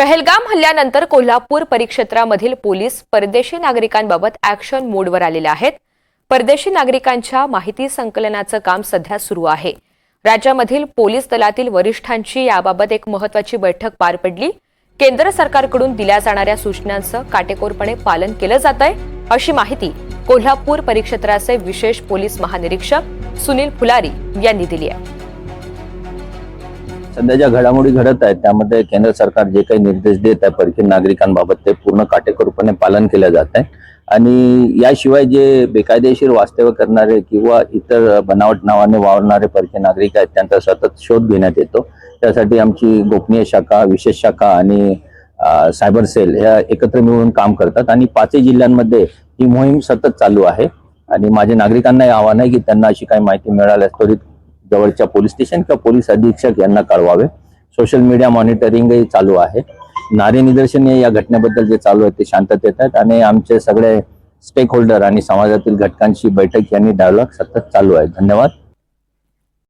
पहलगाम हल्ल्यानंतर कोल्हापूर परिक्षेत्रामधील पोलीस परदेशी नागरिकांबाबत ॲक्शन मोडवर आलेले आहेत. परदेशी नागरिकांच्या माहिती संकलनाचं काम सध्या सुरू आहे. राज्यामधील पोलीस दलातील वरिष्ठांची याबाबत एक महत्वाची बैठक पार पडली. केंद्र सरकारकडून दिल्या जाणाऱ्या सूचनांचं काटेकोरपणे पालन केलं जात आहे अशी माहिती कोल्हापूर परिक्षेत्राचे विशेष पोलीस महानिरीक्षक सुनील फुलारी यांनी दिली आहे. सध्या ज्या घडामोडी घडत आहेत त्यामध्ये केंद्र सरकार जे काही निर्देश देत आहे परकीय नागरिकांबाबत ते पूर्ण काटेकोरपणे पालन केलं जात आहे. आणि याशिवाय जे बेकायदेशीर वास्तव्य करणारे किंवा इतर बनावट नावाने वावरणारे परकीय नागरिक आहेत त्यांचा सतत शोध घेण्यात येतो. त्यासाठी आमची गोपनीय शाखा विशेष शाखा आणि सायबर सेल ह्या एकत्र मिळून काम करतात. आणि पाचही जिल्ह्यांमध्ये ही मोहीम सतत चालू आहे. आणि माझे नागरिकांना आव्हान आहे की त्यांना अशी काही माहिती मिळाल्यास त्वरित जवळच्या पोलीस स्टेशन किंवा पोलीस अधीक्षक यांना कळवावे. सोशल मीडिया मॉनिटरिंगही चालू आहे. नारी निदर्शन या घटनेबद्दल जे चालू आहे ते शांततेत आहेत आणि आमचे सगळे स्टेक होल्डर आणि समाजातील घटकांशी बैठक यांनी डायलॉग सतत चालू आहे. धन्यवाद.